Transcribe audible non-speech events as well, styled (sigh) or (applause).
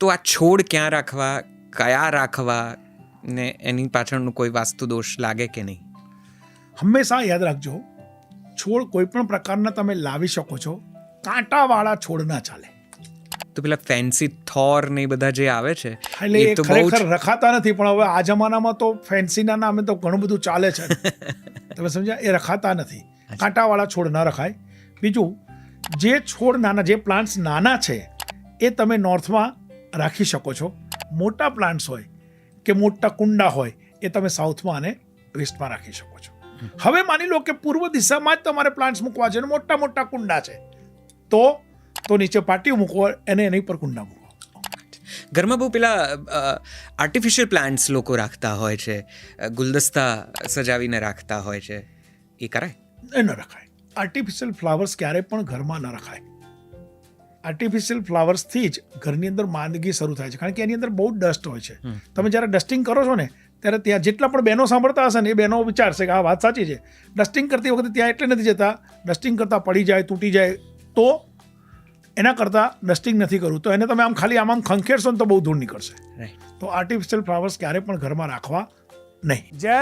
તો આ છોડ ક્યાં રાખવા કયા રાખવા ને એની પાછળનું કોઈ વાસ્તુ દોષ લાગે કે નહીં? હંમેશા યાદ રાખજો છોડ કોઈ પણ પ્રકારના તમે લાવી શકો છો કાંટાવાળા છોડ ના ચાલે. તો પેલા ફેન્સી થોર ને બધા જે આવે છે એટલે એ ખરેખર રખાતા નથી પણ હવે આ જમાનામાં તો ફેન્સીના નામે તો ઘણું બધું ચાલે છે. (laughs) તમે સમજ્યા? એ રખાતા નથી. કાંટાવાળા છોડ ન રખાય. બીજું જે છોડ નાના જે પ્લાન્ટ્સ નાના છે એ તમે નોર્થમાં રાખી શકો છો. મોટા પ્લાન્ટ્સ હોય કે મોટા કુંડા હોય એ તમે સાઉથમાં અને વેસ્ટમાં રાખી શકો છો. હવે માની લો કે પૂર્વ દિશામાં જ તમારે પ્લાન્ટ્સ મૂકવા છે અને મોટા મોટા કુંડા છે. તો તો નીચે પાટીઓ મૂકવો એને એની પર કુંડા મૂકો. ઘરમાં બહુ પેલા આર્ટિફિશિયલ પ્લાન્ટ્સ લોકો રાખતા હોય છે. ગુલદસ્તા સજાવીને રાખતા હોય છે. એ કરાય? એ ન રખાય. આર્ટિફિશિયલ ફ્લાવર્સ ક્યારે પણ ઘરમાં ન રખાય. આર્ટિફિશિયલ ફ્લાવર્સથી જ ઘરની અંદર માંદગી શરૂ થાય છે. કારણ કે એની અંદર બહુ ડસ્ટ હોય છે. તમે જ્યારે ડસ્ટિંગ કરો છો ને ત્યારે ત્યાં જેટલા પણ બહેનો સાંભળતા હશે ને એ બહેનો વિચારશે કે આ વાત સાચી છે. ડસ્ટિંગ કરતી વખતે ત્યાં એટલે નથી જતા ડસ્ટિંગ કરતાં પડી જાય તૂટી જાય તો એના કરતાં ડસ્ટિંગ નથી કરવું. તો એને તમે આમ ખાલી આમ આમ ખંખેરશો ને તો બહુ ધૂળ નીકળશે. તો આર્ટિફિશિયલ ફ્લાવર્સ ક્યારે પણ ઘરમાં રાખવા નહીં. જય